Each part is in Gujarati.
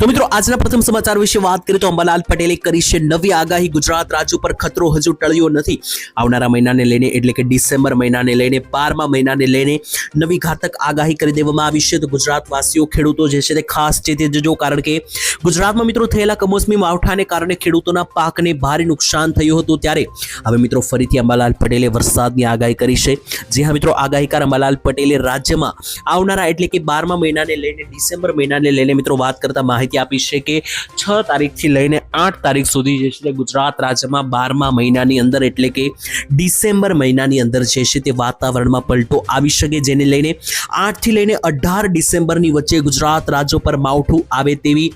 તો મિત્રો, આજના પ્રથમ સમાચાર વિશે વાત કરીએ તો અંબાલાલ પટેલે કરી છે નવી આગાહી. ગુજરાત રાજ્ય પર ખતરો હજુ ટળ્યો નથી. આવનારા મહિનાને લઈને, એટલે કે ડિસેમ્બર મહિનાને લઈને, બારમા મહિનાને લઈને નવી ઘાતક આગાહી કરી દેવામાં આવી છે. તો ગુજરાતવાસીઓ, ખેડૂતો જે છે તે ખાસ ચેતી જજો. કારણ કે ગુજરાતમાં મિત્રો થયેલા કમોસમી માવઠાને કારણે ખેડૂતોના પાકને ભારે નુકસાન થયું હતું ત્યારે. હવે મિત્રો, ફરીથી અંબાલાલ પટેલે વરસાદની આગાહી કરી છે. જે હા મિત્રો, આગાહીકાર અંબાલાલ પટેલે રાજ્યમાં આવનારા, એટલે કે બારમા મહિનાને લઈને, ડિસેમ્બર મહિનાને લઈને મિત્રો વાત કરતા માહિતી આપી છે કે છ તારીખથી લઈને આઠ તારીખ સુધી જે છે ગુજરાત રાજ્યમાં બારમા મહિનાની અંદર એટલે કે ડિસેમ્બર મહિનાની અંદર જે છે તે વાતાવરણમાં પલટો આવી શકે જેને લઈને આઠથી લઈને અઢાર ડિસેમ્બરની વચ્ચે ગુજરાત રાજ્યો પર માવઠું આવે તેવી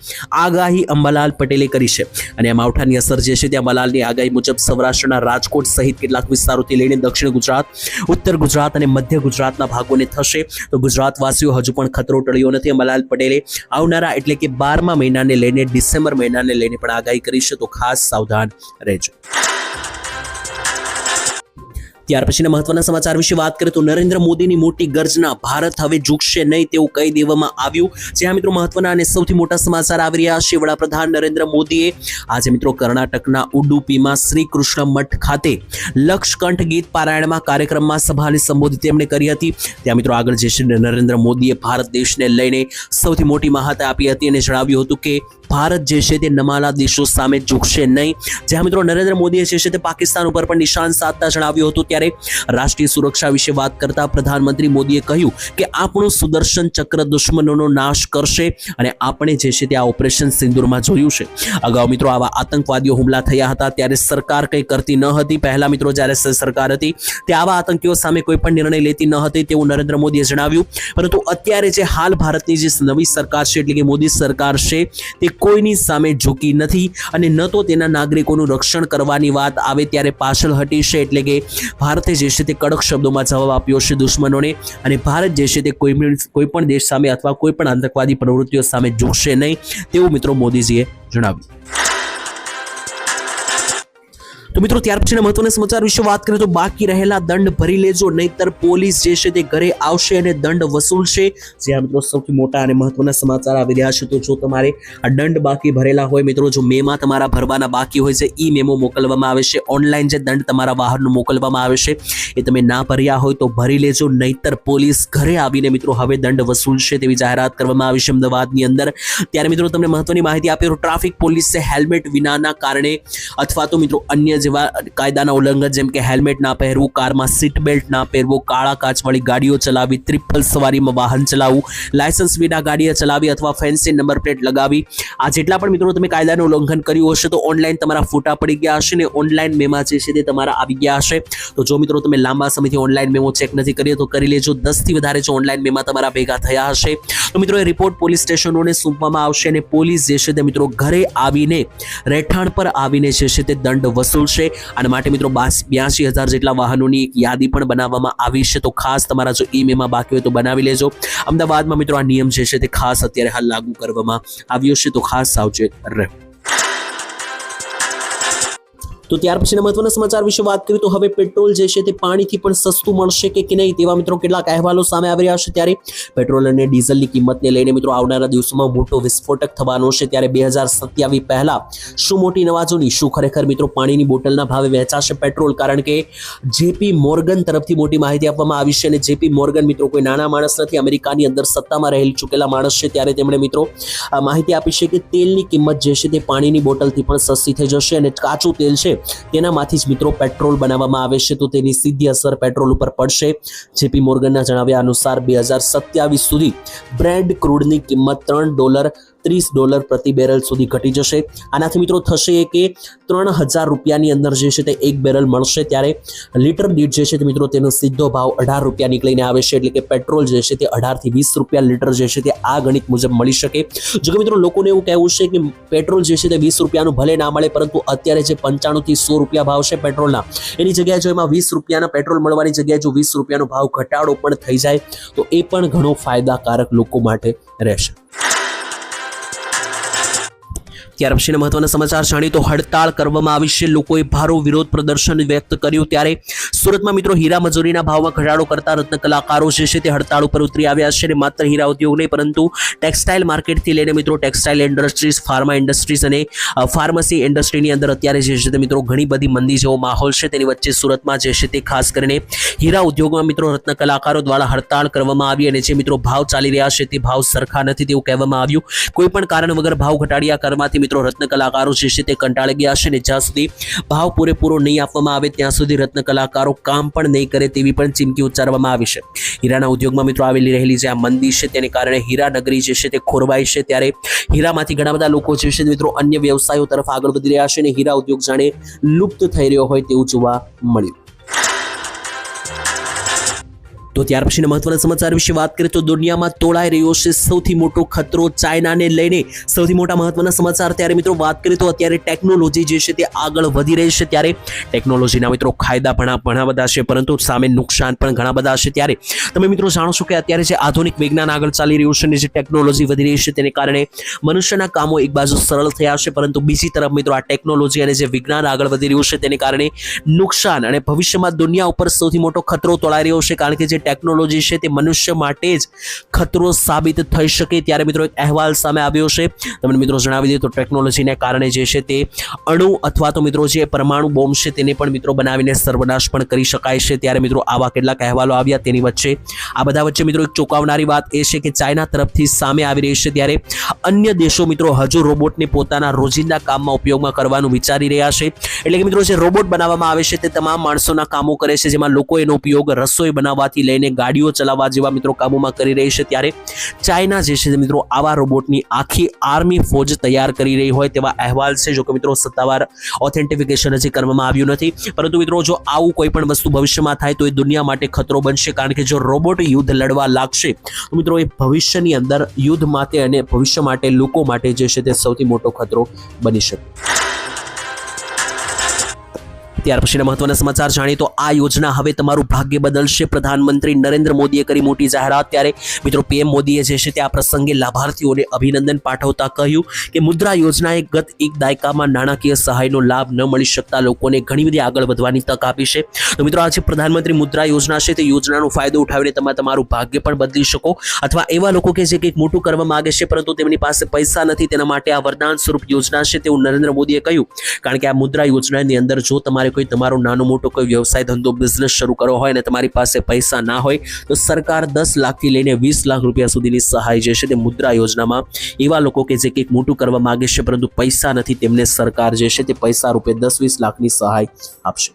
આગાહી અંબાલાલ પટેલે કરી છે. અને આ માવઠાની અસર જે છે તે અંબાલાલની આગાહી મુજબ સૌરાષ્ટ્રના રાજકોટ સહિત કેટલાક વિસ્તારોથી લઈને દક્ષિણ ગુજરાત, ઉત્તર ગુજરાત અને મધ્ય ગુજરાતના ભાગોને થશે. તો ગુજરાતવાસીઓ હજુ પણ ખતરો ટળ્યો નથી. અંબાલાલ પટેલે આવનારા એટલે કે મહિનાને લઈને ડિસેમ્બર મહિનાને લઈને પણ આગાહી કરી તો ખાસ સાવધાન રહેજો. ત્યાર પછીના મહત્વના સમાચાર વિશે વાત કરીએ તો નરેન્દ્ર મોદીની મોટી ગર્જના, ભારત હવે ઝૂકશે નહીં તેવું કહી દેવામાં આવ્યું. જ્યાં મિત્રો મહત્વના અને સૌથી મોટા સમાચાર આવી રહ્યા છે, વડાપ્રધાન નરેન્દ્ર મોદીએ આજે મિત્રો કર્ણાટકના ઉડુપીમાં શ્રી કૃષ્ણ મઠ ખાતે લક્ષકંઠ ગીત પારાયણમાં કાર્યક્રમમાં સભાને સંબોધિત તેમણે કરી હતી. ત્યાં મિત્રો આગળ જે છે નરેન્દ્ર મોદીએ ભારત દેશને લઈને સૌથી મોટી માહિતી આપી હતી અને જણાવ્યું હતું કે ભારત જે છે તે નમાલા દેશો સામે ઝૂકશે નહીં. જ્યાં મિત્રો નરેન્દ્ર મોદીએ જે છે તે પાકિસ્તાન ઉપર પણ નિશાન સાધતા જણાવ્યું હતું, ત્યારે રાષ્ટ્રીય સુરક્ષા વિશે વાત કરતા પ્રધાનમંત્રી મોદીએ કહ્યું કે આપણું સુદર્શન ચક્ર દુશ્મનોનો નાશ કરશે અને આપણે જે છે તે આ ઓપરેશન સિંદુરમાં જોયું છે. અગાઉ મિત્રો આવા આતંકવાદીઓ હુમલા થયા હતા ત્યારે સરકાર કંઈ કરતી ન હતી. પહેલા મિત્રો જ્યારે સરકાર હતી તે આવા આતંકીઓ સામે કોઈ પણ નિર્ણય લેતી ન હતી તેવું નરેન્દ્ર મોદીએ જણાવ્યું. પરંતુ અત્યારે જે હાલ ભારતની જે નવી સરકાર છે એટલે કે મોદી સરકાર છે તે કોઈની સામે ઝૂકી નથી અને ન તો તેના નાગરિકોનું રક્ષણ કરવાની વાત આવે ત્યારે પાછળ હટી છે એટલે કે ભારતે જે છે તે કડક શબ્દોમાં જવાબ આપ્યો છે દુશ્મનોને. અને ભારત જે છે તે કોઈ પણ દેશ સામે અથવા કોઈ પણ આતંકવાદી પ્રવૃત્તિઓ સામે ઝૂકશે નહીં તેવું મિત્રો મોદીજીએ જણાવ્યું. તો મિત્રો, ત્યાર પછીના મહત્વના સમાચાર વિશે વાત કરીએ તો બાકી રહેલા દંડ ભરી લેજો, નહીતર પોલીસ જે છે તે ઘરે આવશે અને દંડ વસૂલશે. જે આ મિત્રો સૌથી મોટા અને મહત્વના સમાચાર આવી રહ્યા છે, તો જો તમારે આ દંડ બાકી ભરેલા હોય મિત્રો, જો મેમાં તમારા ભરવાના બાકી હોય છે, ઈ મેમો મોકલવામાં આવે છે. ઓનલાઈન જે દંડ તમારા બહારનું મોકલવામાં આવે છે, એ તમે ના ભર્યા હોય તો ભરી લેજો, નહીતર પોલીસ ઘરે આવીને મિત્રો હવે દંડ વસૂલશે તેવી જાહેરાત કરવામાં આવી છે અમદાવાદની અંદર. ત્યારે મિત્રો, તમને મહત્વની માહિતી આપી ટ્રાફિક પોલીસે હેલ્મેટ વિનાના કારણે અથવા તો મિત્રો અન્ય જેવા કાયદાના ઉલ્લંઘન, જેમ કે હેલ્મેટ ના પહેરવું, કારમાં સીટ બેલ્ટ ના પહેરવું, કાળા કાચવાળી ગાડીઓ ચલાવી ટ્રિપલ સવારીમાં વાહન ચલાવવું લાયસન્સ વિના ગાડીઓ ચલાવી અથવા ફેન્સી નંબર પ્લેટ લગાવી. આ જેટલા પણ મિત્રો તમે કાયદાનું ઉલ્લંઘન કર્યું હશે તો ઓનલાઈન તમારા ફોટા પડી ગયા હશે ને ઓનલાઈન મેમાં જે છે તે તમારા આવી ગયા હશે. તો જો મિત્રો તમે લાંબા સમયથી ઓનલાઈન મેમો ચેક નથી કર્યો તો કરી લેજો. દસથી વધારે જો ઓનલાઈન મેમાં તમારા ભેગા થયા હશે. તો મિત્રો એ રિપોર્ટ પોલીસ સ્ટેશનોને સોંપવામાં આવશે અને પોલીસ જે છે તે મિત્રો ઘરે આવીને, રહેઠાણ પર આવીને જે છે તે દંડ વસૂલશે. અને માટે મિત્રો બ્યાસી હજાર જેટલા વાહનોની એક યાદી પણ બનાવવામાં આવી છે. તો ખાસ તમારા જો ઈ બાકી હોય તો બનાવી લેજો. અમદાવાદમાં મિત્રો આ નિયમ જે છે તે ખાસ અત્યારે હાલ લાગુ કરવામાં આવ્યો છે. તો ખાસ સાવચેત રહે. તો ત્યાર પછીના મહત્વના સમાચાર વિશે વાત કરીએ તો હવે પેટ્રોલ જે છે તે પાણીથી પણ સસ્તું મળશે કે કે નહીં તેવા મિત્રો કેટલાક અહેવાલો સામે આવી રહ્યા છે ત્યારે પેટ્રોલ અને ડીઝલની કિંમતને લઈને મિત્રો આવનારા દિવસોમાં મોટો વિસ્ફોટક થવાનો છે ત્યારે બે હજાર સત્યાવીસ પહેલા શું મોટી નવાજોની, શું ખરેખર મિત્રો પાણીની બોટલના ભાવે વહેંચાશે પેટ્રોલ? કારણ કે જેપી મોર્ગન તરફથી મોટી માહિતી આપવામાં આવી છે અને જેપી મોર્ગન મિત્રો કોઈ નાના માણસ નથી, અમેરિકાની અંદર સત્તામાં રહેલ ચૂકેલા માણસ છે ત્યારે તેમણે મિત્રો માહિતી આપી છે કે તેલની કિંમત જે છે તે પાણીની બોટલથી પણ સસ્તી થઈ જશે અને કાચું તેલ છે તેનામાંથી જ મિત્રો પેટ્રોલ બનાવવામાં આવે છે, તો તેની સીધી અસર પેટ્રોલ ઉપર પડશે. જેપી મોર્ગનના જણાવ્યા અનુસાર બે હજાર સત્યાવીસ સુધી બ્રેન્ડ ક્રૂડની કિંમત ત્રણ ડોલર ત્રીસ ડોલર પ્રતિ બેરલ સુધી ઘટી જશે. આનાથી મિત્રો થશે કે ત્રણ હજાર રૂપિયાની અંદર જે છે તે એક બેરલ મળશે ત્યારે લીટર દીઠ જે છે તે મિત્રો તેનો સીધો ભાવ અઢાર રૂપિયા નીકળીને આવે છે એટલે કે પેટ્રોલ જે છે તે અઢારથી વીસ રૂપિયા લીટર જે છે તે આ ગણિત મુજબ મળી શકે. જો કે મિત્રો લોકોને એવું કહેવું છે કે પેટ્રોલ જે છે તે વીસ રૂપિયાનું ભલે ના મળે પરંતુ અત્યારે જે પંચાણુંથી સો રૂપિયા ભાવ છે પેટ્રોલના, એની જગ્યાએ જો એમાં વીસ રૂપિયાના પેટ્રોલ મળવાની જગ્યાએ જો વીસ રૂપિયાનો ભાવ ઘટાડો પણ થઈ જાય તો એ પણ ઘણો ફાયદાકારક લોકો માટે રહેશે. ત્યાર પછીના મહત્વના સમાચાર જાણીએ તો હડતાળ કરવામાં આવી છે. લોકોએ ભારો વિરોધ પ્રદર્શન વ્યક્ત કર્યું. ત્યારે સુરતમાં મિત્રો હીરા મજૂરીના ભાવમાં ઘટાડો કરતા રત્ન કલાકારો જે છે તે હડતાળ ઉપર ઉતરી આવ્યા છે અને માત્ર હીરા ઉદ્યોગ નહીં, પરંતુ ટેક્સટાઇલ માર્કેટથી લઈને મિત્રો ટેક્સટાઇલ ઇન્ડસ્ટ્રીઝ, ફાર્મા ઇન્ડસ્ટ્રીઝ અને ફાર્મસી ઇન્ડસ્ટ્રીની અંદર અત્યારે જે છે તે મિત્રો ઘણી બધી મંદી જેવો માહોલ છે. તેની વચ્ચે સુરતમાં જે છે તે ખાસ કરીને હીરા ઉદ્યોગમાં મિત્રો રત્ન કલાકારો દ્વારા હડતાળ કરવામાં આવી અને જે મિત્રો ભાવ ચાલી રહ્યા છે તે ભાવ સરખા નથી તેવું કહેવામાં આવ્યું. કોઈ પણ કારણ વગર ભાવ ઘટાડ્યા કરવાથી મિત્રો, રત્ન કલાકારો જે છે તે કંટાળી ગયા છે અને જ્યાં સુધી ભાવ પૂરેપૂરો નહીં આપવામાં આવે ત્યાં સુધી રત્ન કલાકારો કામ પણ નહીં કરે તેવી પણ ચીમકી ઉચ્ચારવામાં આવી છે. હીરાના ઉદ્યોગમાં મિત્રો આવેલી રહેલી જે આ મંદી છે તેને કારણે હીરા નગરી જે છે તે ખોરવાઈ છે. ત્યારે હીરામાંથી ઘણા બધા લોકો જે છે મિત્રો અન્ય વ્યવસાયો તરફ આગળ વધી રહ્યા છે અને હીરા ઉદ્યોગ જાણે લુપ્ત થઈ રહ્યો હોય તેવું જોવા મળ્યું. તો ત્યાર પછીના મહત્વના સમાચાર વિશે વાત કરીએ તો દુનિયામાં તોળાઈ રહ્યો છે સૌથી મોટો ખતરો ચાઇનાને લઈને. સૌથી મોટા મહત્વના સમાચાર ત્યારે મિત્રો વાત કરીએ તો અત્યારે ટેકનોલોજી જે છે તે આગળ વધી રહી છે ત્યારે. ટેકનોલોજીના મિત્રો ફાયદા ઘણા ઘણા બધા છે, પરંતુ સામે નુકસાન પણ ઘણા બધા છે ત્યારે. તમે મિત્રો જાણો છો કે અત્યારે જે આધુનિક વિજ્ઞાન આગળ ચાલી રહ્યું છે અને જે ટેકનોલોજી વધી રહી છે તેને કારણે મનુષ્યના કામો એક બાજુ સરળ થયા છે, પરંતુ બીજી તરફ મિત્રો આ ટેકનોલોજી અને જે વિજ્ઞાન આગળ વધી રહ્યું છે તેને કારણે નુકસાન અને ભવિષ્યમાં દુનિયા ઉપર સૌથી મોટો ખતરો તોળાઈ રહ્યો છે, કારણ કે જે ટેકનોલોજી છે તે મનુષ્ય માટે જ ખતરો સાબિત થઈ શકે. ત્યારે મિત્રો એક અહેવાલ સામે આવ્યો છે. તમને મિત્રો જણાવી દઈએ તો ટેકનોલોજીને કારણે જે છે તે અણુ અથવા તો મિત્રો જે પરમાણુ બોમ્બ છે તેને પણ મિત્રો બનાવીને સર્વનાશ પણ કરી શકાય છે. ત્યારે મિત્રો આવા કેટલાક અહેવાલો આવ્યા તેની વચ્ચે. આ બધા વચ્ચે મિત્રો એક ચોંકાવનારી વાત એ છે કે ચાઇના તરફથી સામે આવી રહી છે ત્યારે અન્ય દેશો મિત્રો હજુ રોબોટને પોતાના રોજિંદા કામમાં ઉપયોગમાં કરવાનું વિચારી રહ્યા છે. એટલે કે મિત્રો જે રોબોટ બનાવવામાં આવે છે તે તમામ માણસોના કામો કરે છે. જેમાં લોકો એનો ઉપયોગ રસોઈ બનાવવાથી લઈને ગાડીઓ ચલાવવા જેવા મિત્રો કામોમાં કરી રહી છે. ત્યારે ચાઇના જે છે મિત્રો આવા રોબોટની આખી આર્મી ફોજ તૈયાર કરી રહી હોય તેવા અહેવાલ છે જો કે મિત્રો સત્તાવાર ઓથેન્ટિફિકેશન હજી કરવામાં આવ્યું નથી. પરંતુ મિત્રો જો આવું કોઈ પણ વસ્તુ ભવિષ્યમાં થાય તો એ દુનિયા માટે ખતરો બનશે, કારણ કે જો રોબોટ યુદ્ધ લડવા લાગશે, તો મિત્રો એ ભવિષ્યની અંદર યુદ્ધ માટે અને ભવિષ્ય માટે, લોકો માટે જે છે તે સૌથી મોટો ખતરો બની શકે. ત્યાર પછીના મહત્વના સમાચાર જાણીએ તો આ યોજના હવે તમારું ભાગ્ય બદલશે. પ્રધાનમંત્રી નરેન્દ્ર મોદીએ કરી મોટી જાહેરાત ત્યારે મિત્રો પીએમ મોદીએ જે છે તે આ પ્રસંગે લાભાર્થીઓને અભિનંદન પાઠવતા કહ્યું કે મુદ્રા યોજનાએ ગત એક દાયકામાં નાણાકીય સહાયનો લાભ ન મળી શકતા લોકોને ઘણી બધી આગળ વધવાની તક આપી છે. તો મિત્રો આજે પ્રધાનમંત્રી મુદ્રા યોજના છે. તે યોજનાનો ફાયદો ઉઠાવીને તમે તમારું ભાગ્ય પણ બદલી શકો અથવા એવા લોકો કે જે કંઈક મોટું કરવા માગે છે પરંતુ તેમની પાસે પૈસા નથી તેના માટે આ વરદાન સ્વરૂપ યોજના છે તેવું નરેન્દ્ર મોદીએ કહ્યું. કારણ કે આ મુદ્રા યોજનાની અંદર જો તમારે કોઈ તમારો નાનો મોટો કોઈ વ્યવસાય ધંધો બિઝનેસ શરૂ કરવો હોય અને તમારી પાસે પૈસા ના હોય, તો સરકાર દસ લાખથી લઈને વીસ લાખ રૂપિયા સુધીની સહાય જે છે તે મુદ્રા યોજનામાં એવા લોકો કે જે કંઈક મોટું કરવા માગે છે, પરંતુ પૈસા નથી, તેમને સરકાર જે છે તે પૈસા રૂપે દસ વીસ લાખની સહાય આપશે.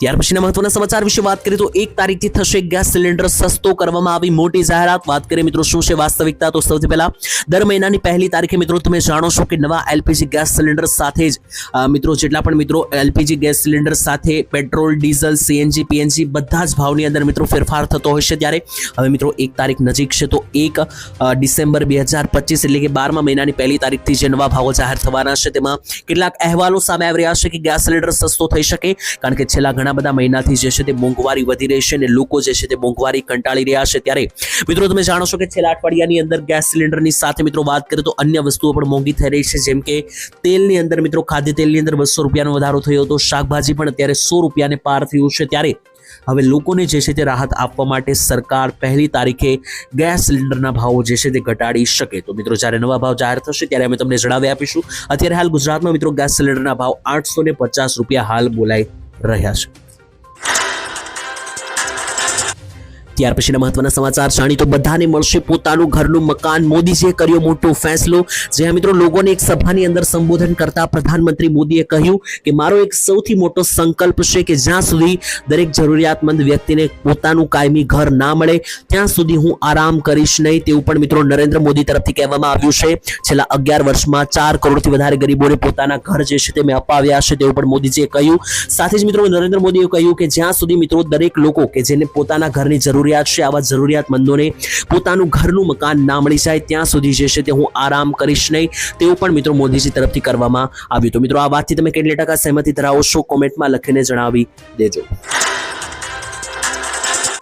ત્યાર પછીના મહત્વના સમાચાર વિશે વાત કરીએ તો એક તારીખથી થશે ગેસ સિલિન્ડર સસ્તો કરવામાં આવી મોટી જાહેરાત. વાત કરીએ મિત્રો શું છે વાસ્તવિકતા? તો સૌથી પહેલા દર મહિનાની પહેલી તારીખે મિત્રો તમે જાણો છો કે નવા એલપીજી ગેસ સિલિન્ડર સાથે જ મિત્રો જેટલા પણ મિત્રો એલપીજી ગેસ સિલિન્ડર સાથે પેટ્રોલ, ડીઝલ, સીએનજી, પીએનજી બધા જ ભાવની અંદર મિત્રો ફેરફાર થતો હોય છે ત્યારે હવે મિત્રો એક તારીખ નજીક છે તો એક ડિસેમ્બર બે હજાર પચીસ એટલે કે બારમા મહિનાની પહેલી તારીખથી જે નવા ભાવો જાહેર થવાના છે તેમાં કેટલાક અહેવાલો સામે આવી રહ્યા છે કે ગેસ સિલિન્ડર સસ્તો થઈ શકે કારણ કે છેલ્લા ઘણા બધા મહિનાથી જે છે તે મોંઘવારી વધી રહી છે અને લોકો જે છે તે મોંઘવારી કંટાળી રહ્યા છે ત્યારે મિત્રો તમે જાણો છો કે છેલ્લા અઠવાડિયાની અંદર ગેસ સિલિન્ડરની સાથે મિત્રો વાત કરીએ તો અન્ય વસ્તુઓ પણ મોંઘી થઈ રહી છે, જેમ કે તેલની અંદર મિત્રો ખાદ્ય તેલની અંદર બસો રૂપિયાનો વધારો થયો હતો, શાકભાજી પણ અત્યારે સો રૂપિયાને પાર થયું છે ત્યારે હવે લોકોને જે છે તે રાહત આપવા માટે સરકાર પહેલી તારીખે ગેસ સિલિન્ડરના ભાવો જે છે તે ઘટાડી શકે. તો મિત્રો જ્યારે નવા ભાવ જાહેર થશે ત્યારે અમે તમને જણાવી આપીશું. અત્યારે હાલ ગુજરાતમાં મિત્રો ગેસ સિલિન્ડરના ભાવ આઠસો પચાસ રૂપિયા હાલ બોલાઈ રહ્યા છે. ત્યાર પછીના મહત્વના સમાચાર જાણી તો બધાને મળશે પોતાનું ઘરનું મકાન. મોદીજીએ કર્યો મોટો ફેસલો. જ્યાં મિત્રો લોકોને એક સભાની અંદર સંબોધન કરતા પ્રધાનમંત્રી મોદીએ કહ્યું કે મારો એક સૌથી મોટો સંકલ્પ છે કે જ્યાં સુધી દરેક જરૂરિયાતમંદ વ્યક્તિને પોતાનું કાયમી ઘર ના મળે, ત્યાં સુધી હું આરામ કરીશ નહીં તેવું પણ મિત્રો નરેન્દ્ર મોદી તરફથી કહેવામાં આવ્યું છે. છેલ્લા અગિયાર વર્ષમાં ચાર કરોડથી વધારે ગરીબોને પોતાના ઘર જે છે તે મેં અપાવ્યા છે તેવું પણ મોદીજીએ કહ્યું. સાથે જ મિત્રો નરેન્દ્ર મોદીએ કહ્યું કે જ્યાં સુધી મિત્રો દરેક લોકો કે જેને પોતાના ઘરની જરૂરિયાત છે, આવા જરૂરિયાતમંદોને પોતાનું ઘરનું મકાન ના મળી જાય, ત્યાં સુધી જે છે તે હું આરામ કરીશ નહીં. તેવું પણ મિત્રો મોદીજી તરફથી કરવામાં આવ્યું તો મિત્રો, આ વાતથી તમે કેટલી ટકા સહેમતી ધરાવો છો? કોમેન્ટમાં લખીને જણાવી દેજો.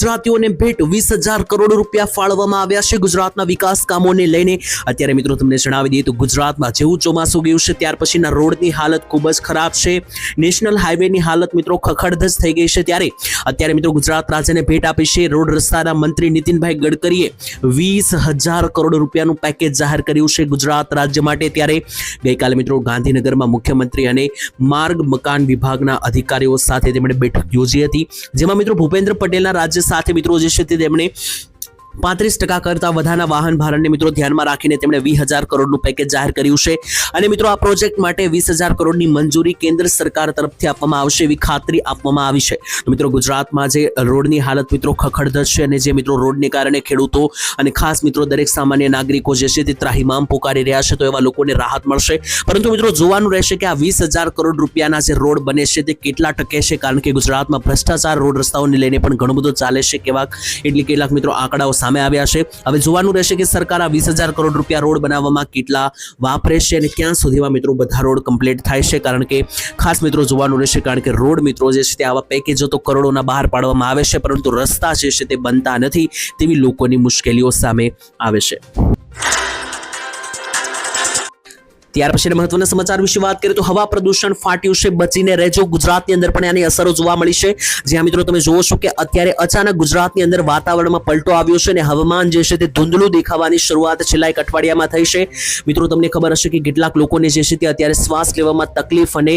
ગુજરાતીઓને ભેટ વીસ હજાર કરોડ રૂપિયા ફાળવવામાં આવ્યા છે ગુજરાતના વિકાસ કામોને લઈને. અત્યારે મિત્રો તમને જણાવી દઈએ તો ગુજરાતમાં જેવું ચોમાસું ગયું છે ત્યાર પછીના રોડની હાલત ખૂબ જ ખરાબ છે. નેશનલ હાઈવેની હાલત મિત્રો ખખડધજ થઈ ગઈ છે ત્યારે. અત્યારે મિત્રો ગુજરાત રાજ્યને ભેટ આપી છે રોડ રસ્તાના મંત્રી નીતિનભાઈ ગડકરીએ વીસ હજાર કરોડ રૂપિયાનું પેકેજ જાહેર કર્યું છે ગુજરાત રાજ્ય માટે ત્યારે. ગઈકાલે મિત્રો ગાંધીનગરમાં મુખ્યમંત્રી અને માર્ગ મકાન વિભાગના અધિકારીઓ સાથે તેમણે બેઠક યોજી હતી. જેમાં મિત્રો ભૂપેન્દ્ર પટેલના રાજ્ય સાથે મિત્રો જે છે તેમણે પાંત્રીસ ટકા કરતાં વધારાના વાહન ભારણને મિત્રો ધ્યાનમાં રાખીને તેમણે વીસ હજાર કરોડનું પેકેજ જાહેર કર્યું છે. અને મિત્રો આ પ્રોજેક્ટ માટે વીસ હજાર કરોડની મંજૂરી કેન્દ્ર સરકાર તરફથી આપવામાં આવશે એવી ખાતરી આપવામાં આવી છે. મિત્રો ગુજરાતમાં જે રોડની હાલત મિત્રો ખખડધજ છે અને જે મિત્રો રોડને કારણે ખેડૂતો અને ખાસ મિત્રો દરેક સામાન્ય નાગરિકો જે છે તે ત્રાહિમામ પોકારી રહ્યા છે તો એવા લોકોને રાહત મળશે. પરંતુ મિત્રો જોવાનું રહેશે કે આ વીસ હજાર કરોડ રૂપિયાના જે રોડ બને છે તે કેટલા ટકે છે? કારણ કે ગુજરાતમાં ભ્રષ્ટાચાર રોડ રસ્તાઓને લઈને પણ ઘણો બધો ચાલે છે. કેવા એટલે કેટલાક મિત્રો આંકડાઓ સામે આવ્યા છે. હવે જોવાનું રહેશે કે સરકાર આ વીસ હજાર કરોડ રૂપિયા રોડ બનાવવામાં કેટલા વાપરે છે અને ક્યાં સુધીમાં મિત્રો બધા રોડ કમ્પ્લીટ થાય છે. કારણ કે ખાસ મિત્રો જોવાનું રહેશે કારણ કે રોડ મિત્રો જે છે તે આવા પેકેજો તો કરોડોના બહાર પાડવામાં આવે છે, પરંતુ રસ્તા જે છે તે બનતા નથી તેવી લોકોની મુશ્કેલીઓ સામે આવે છે. ત્યાર પછીના મહત્વના સમાચાર વિશે વાત કરીએ તો હવા પ્રદૂષણ ફાટ્યું છે બચીને રહેજો. ગુજરાતની અંદર પણ આની અસરો જોવા મળી છે. જ્યાં મિત્રો તમે જોવો છો કે અત્યારે અચાનક ગુજરાતની અંદર વાતાવરણમાં પલટો આવ્યો છે અને હવામાન જે છે તે ધૂંધળું દેખાવાની શરૂઆત છેલ્લા એક અઠવાડિયામાં થઈ છે. મિત્રો, તમને ખબર હશે કે કેટલાક લોકોને જે છે તે અત્યારે શ્વાસ લેવામાં તકલીફ અને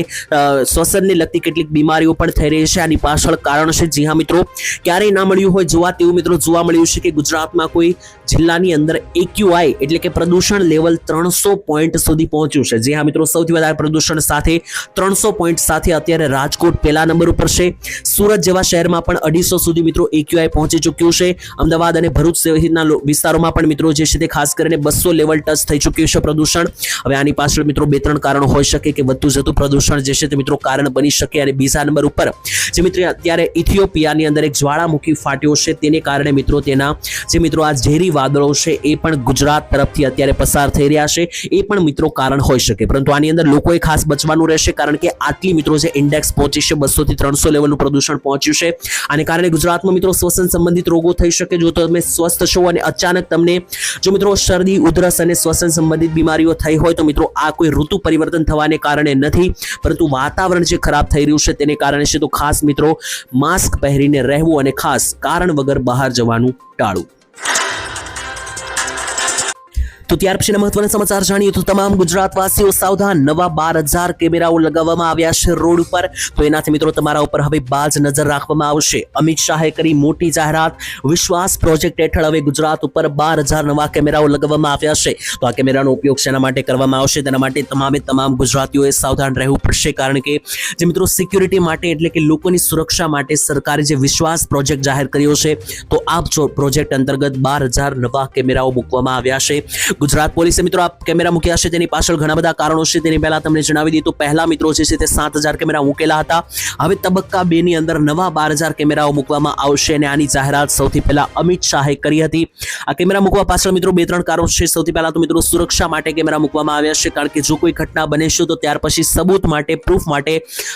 શ્વસનને લગતી કેટલીક બીમારીઓ પણ થઈ રહી છે. આની પાછળ કારણ છે જી હા, મિત્રો, ક્યારેય ના મળ્યું હોય જોવા તેવું મિત્રો જોવા મળ્યું છે કે ગુજરાતમાં કોઈ જિલ્લાની અંદર એક્યુઆઈ એટલે કે પ્રદૂષણ લેવલ ત્રણસો પોઈન્ટ સુધી પહોંચ્યું છે. જે હા મિત્રો, સૌથી વધારે પ્રદૂષણ સાથે ત્રણસો પોઈન્ટ સાથે અત્યારે રાજકોટ પહેલા નંબર ઉપર છે. સુરત જેવા શહેરમાં પણ અઢીસો સુધી મિત્રો એક્યુઆઈ પહોંચી ચૂક્યું છે. અમદાવાદ અને ભરૂચ સહિતના વિસ્તારોમાં પણ મિત્રો જે છે તે ખાસ કરીને બસો લેવલ ટચ થઈ ચૂક્યું છે પ્રદૂષણ. હવે આની પાછળ મિત્રો બે ત્રણ કારણો હોઈ શકે કે વધતું જતું પ્રદૂષણ જે છે તે મિત્રો કારણ બની શકે અને બીજા નંબર ઉપર જે મિત્રો અત્યારે ઇથિયોપિયાની અંદર એક જ્વાળામુખી ફાટ્યો છે. તેને કારણે મિત્રો તેના જે મિત્રો આ ઝેરી વાદળો છે એ પણ ગુજરાત તરફથી અત્યારે પસાર થઈ રહ્યા છે. એ પણ મિત્રો કારણ હોઈ શકે. પરંતુ આની અંદર લોકોએ ખાસ બચવાનું રહેશે કારણ કે આટલી મિત્રો જે ઇન્ડેક્સ પહોંચી છે બસો થી ત્રણસો લેવલનું પ્રદૂષણ પહોંચ્યું છે. આને કારણે ગુજરાતમાં મિત્રો શ્વસન સંબંધિત રોગો થઈ શકે. જો તમે સ્વસ્થ છો અને અચાનક તમને જો મિત્રો શરદી, ઉધરસ અને શ્વસન સંબંધિત બીમારીઓ થઈ હોય તો મિત્રો આ કોઈ ઋતુ પરિવર્તન થવાને કારણે નથી. પરંતુ વાતાવરણ જે ખરાબ થઈ રહ્યું છે તેને કારણે છે તો ખાસ મિત્રો માસ્ક પહેરીને રહેવું અને ખાસ કારણ વગર બહાર જવાનું ટાળવું. તો ત્યાર પછીના મહત્વના સમાચાર જાણીએ તો તમામ ગુજરાતવાસીઓ સાવધાન નવા બાર હજાર કેમેરાઓ લગાવવામાં આવ્યા છે રોડ ઉપર. તો એનાથી મિત્રો તમારા ઉપર હવે બાજ નજર રાખવામાં આવશે. અમિત શાહે કરી મોટી જાહેરાત. વિશ્વાસ પ્રોજેક્ટ હેઠળ હવે ગુજરાત ઉપર બાર હજાર નવા કેમેરાઓ લગાવવામાં આવ્યા છે. તો આ કેમેરાનો ઉપયોગ શેના માટે કરવામાં આવશે? તેના માટે તમામે તમામ ગુજરાતીઓએ સાવધાન રહેવું પડશે. કારણ કે જે મિત્રો સિક્યુરિટી માટે એટલે કે લોકોની સુરક્ષા માટે સરકારે જે વિશ્વાસ પ્રોજેક્ટ જાહેર કર્યો છે, તો આ પ્રોજેક્ટ અંતર્ગત બાર હજાર નવા કેમેરાઓ મૂકવામાં આવ્યા છે. ગુજરાત પોલીસે મિત્રો આ કેમેરા મૂક્યા છે. તેની પાછળ ઘણા બધા કારણો છે. તેની પહેલા તમને જણાવી દીધું પહેલા મિત્રો જે છે તે સાત હજાર કેમેરા મૂકેલા હતા. હવે તબક્કા બે ની અંદર નવા બાર હજાર કેમેરાઓ મૂકવામાં આવશે અને આની જાહેરાત સૌથી પહેલા અમિત શાહે કરી હતી. આ કેમેરા મૂકવા પાછળ મિત્રો બે ત્રણ કારણો છે. સૌથી પહેલા તો મિત્રો સુરક્ષા માટે કેમેરા મૂકવામાં આવ્યા છે. કારણ કે જો કોઈ ઘટના બને છે તો ત્યાર પછી સબૂત માટે પ્રૂફ માટે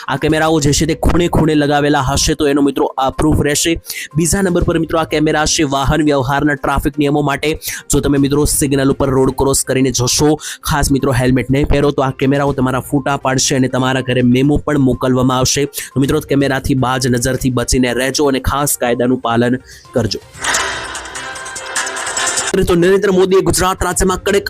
આ કેમેરાઓ જે છે તે ખૂણે ખૂણે લગાવેલા હશે તો એનો મિત્રો આ પ્રૂફ રહેશે. બીજા નંબર પર મિત્રો આ કેમેરા છે વાહન વ્યવહારના ટ્રાફિક નિયમો માટે. જો તમે મિત્રો સિગ્નલ ઉપર રોડ ક્રોસ કરીને જશો. ખાસ મિત્રો હેલ્મેટ નહીં પહેરો તો આ કેમેરાઓ તમારા ફૂટા પાડશે અને તમારા ઘરે મેમો પણ મોકલવામાં આવશે. મિત્રો, કેમેરાથી બાજ નજરથી બચીને રહેજો અને ખાસ કાયદાનું પાલન કરજો. નરેન્દ્ર મોદીએ અજગરે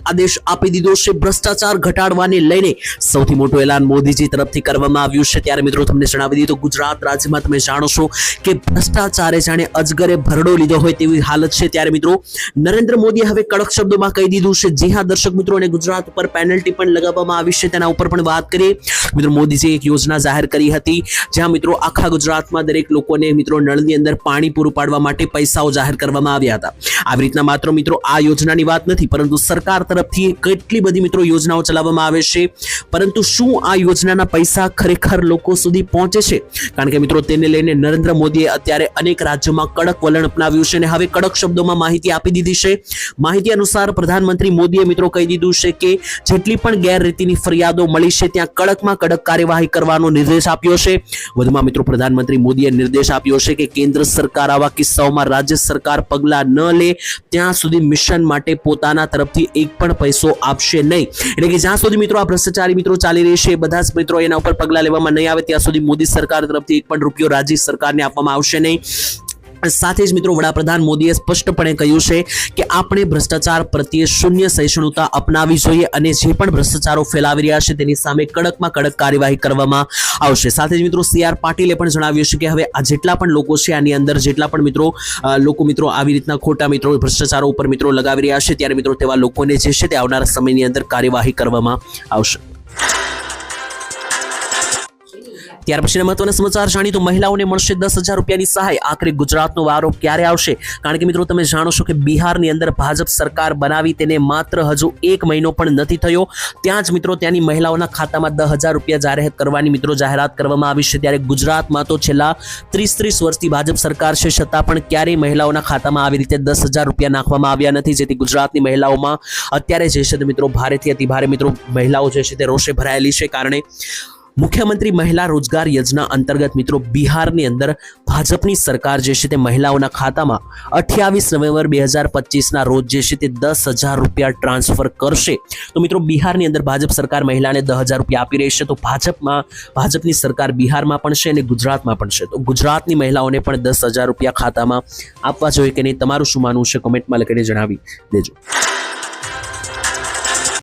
ભરડો લીધો હોય તેવી હાલત છે. ત્યારે મિત્રો નરેન્દ્ર મોદીએ હવે કડક શબ્દોમાં કહી દીધું છે. જી હા, દર્શક મિત્રો, અને ગુજરાત ઉપર પેનલ્ટી પણ લગાવવામાં આવી છે. તેના ઉપર પણ વાત કરીએ. મિત્રો, મોદીજીએ એક યોજના જાહેર કરી હતી, જ્યાં મિત્રો આખા ગુજરાતમાં દરેક લોકોને મિત્રો નળની અંદર પાણી પૂરું પાડવા માટે પૈસાઓ જાહેર કરવામાં આવ્યા હતા. આવી રીતના માત્ર મિત્રો મિત્રો, આ યોજનાની વાત નથી, પરંતુ સરકાર તરફથી કેટલી બધી મિત્રો યોજનાઓ ચલાવવામાં આવે છે? પરંતુ શું આ યોજનાના પૈસા ખરેખર લોકો સુધી પહોંચે છે? કારણ કે મિત્રો, તેને લઈને નરેન્દ્ર મોદીએ અત્યારે અનેક રાજ્યોમાં કડક વલણ અપનાવ્યું છે અને હવે કડક શબ્દોમાં માહિતી આપી દીધી છે. માહિતી અનુસાર પ્રધાનમંત્રી મોદીએ મિત્રો કહી દીધું છે કે, જેટલી પણ ગેરરીતિની ફરિયાદો મળી છે, ત્યાં કડકમાં કડક કાર્યવાહી કરવાનો નિર્દેશ આપ્યો છે. વધુમાં મિત્રો, પ્રધાનમંત્રી મોદીએ નિર્દેશ આપ્યો છે કે કેન્દ્ર સરકાર આવા કિસ્સાઓમાં રાજ્ય સરકાર પગલાં ન લે. ત્યાં સુધી મિશન માટે પોતાના તરફથી એક પણ પૈસો આપશે નહીં. એટલે કે જ્યાં સુધી મિત્રો આ ભ્રષ્ટાચારી મિત્રો ચાલી રહી છે, બધા જ મિત્રો એના ઉપર પગલાં લેવામાં નહીં આવે, ત્યાં સુધી મોદી સરકાર તરફથી એક પણ રૂપિયો રાજ્ય સરકારને આપવામાં આવશે નહીં. સાથે જ મિત્રો વડાપ્રધાન મોદીએ સ્પષ્ટપણે કહ્યું છે કે આપણે ભ્રષ્ટાચાર પ્રત્યે શૂન્ય સહિષ્ણુતા અપનાવી જોઈએ અને જે પણ ભ્રષ્ટાચારો ફેલાવી રહ્યા છે તેની સામે કડકમાં કડક કાર્યવાહી કરવામાં આવશે. સાથે જ મિત્રો સી આર પાટીલે પણ જણાવ્યું છે કે હવે આ જેટલા પણ લોકો છે આની અંદર જેટલા પણ મિત્રો લોકો મિત્રો આવી રીતના ખોટા મિત્રો ભ્રષ્ટાચારો ઉપર મિત્રો લગાવી રહ્યા છે, ત્યારે મિત્રો તેવા લોકોને જે છે તે આવનારા સમયની અંદર કાર્યવાહી કરવામાં આવશે. ત્યાર પછીના મહત્વના સમાચાર જાણી તો મહિલાઓને મળશે દસ હજાર રૂપિયાની સહાય. આખરે ગુજરાતનો વારો ક્યારે આવશે? કારણ કે મિત્રો તમે જાણો છો કે બિહારની અંદર ભાજપ સરકાર બનાવી તેને માત્ર હજુ એક મહિનો પણ નથી થયો. ત્યાં જ મિત્રો ત્યાંની મહિલાઓના ખાતામાં દસ હજાર રૂપિયા જાહેર કરવાની મિત્રો જાહેરાત કરવામાં આવી છે. ત્યારે ગુજરાતમાં તો છેલ્લા ત્રીસ ત્રીસ વર્ષથી ભાજપ સરકાર છે, છતાં પણ ક્યારેય મહિલાઓના ખાતામાં આવી રીતે દસ હજાર રૂપિયા નાખવામાં આવ્યા નથી. જેથી ગુજરાતની મહિલાઓમાં અત્યારે જે છે મિત્રો ભારેથી અતિ ભારે મિત્રો મહિલાઓ જે છે તે રોષે ભરાયેલી છે. કારણે મુખ્યમંત્રી મહિલા રોજગાર યોજના અંતર્ગત મિત્રો બિહારની અંદર ભાજપની સરકાર જે છે તે મહિલાઓના ખાતામાં અઠ્યાવીસ નવેમ્બર બે હજાર પચીસના રોજ જે છે તે દસ હજાર રૂપિયા ટ્રાન્સફર કરશે. તો મિત્રો બિહારની અંદર ભાજપ સરકાર મહિલાને દસ હજાર રૂપિયા આપી રહી છે. તો ભાજપમાં, ભાજપની સરકાર બિહારમાં પણ છે અને ગુજરાતમાં પણ છે. તો ગુજરાતની મહિલાઓને પણ દસ હજાર રૂપિયા ખાતામાં આપવા જોઈએ કે નહીં? તમારું શું માનવું છે? કોમેન્ટમાં લખીને જણાવી દેજો.